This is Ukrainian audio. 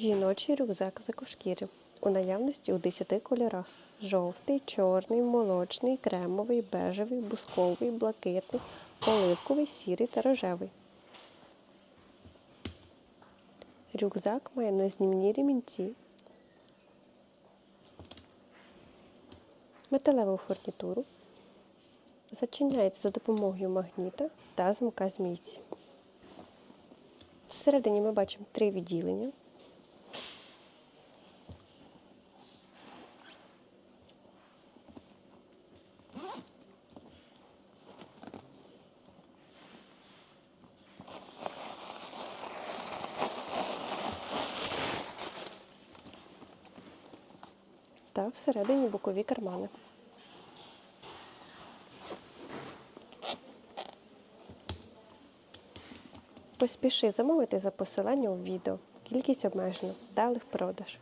Жіночий рюкзак з екошкіри. У наявності у 10 кольорах: жовтий, чорний, молочний, кремовий, бежевий, бусковий, блакитний, оливковий, сірий та рожевий. Рюкзак має незнімні ремінці, металеву фурнітуру, зачиняється за допомогою магніта та замка з місці. Всередині ми бачимо три відділення. Та всередині бокові кармани. Поспіши замовити за посиланням у відео. Кількість обмежена. Далих продаж.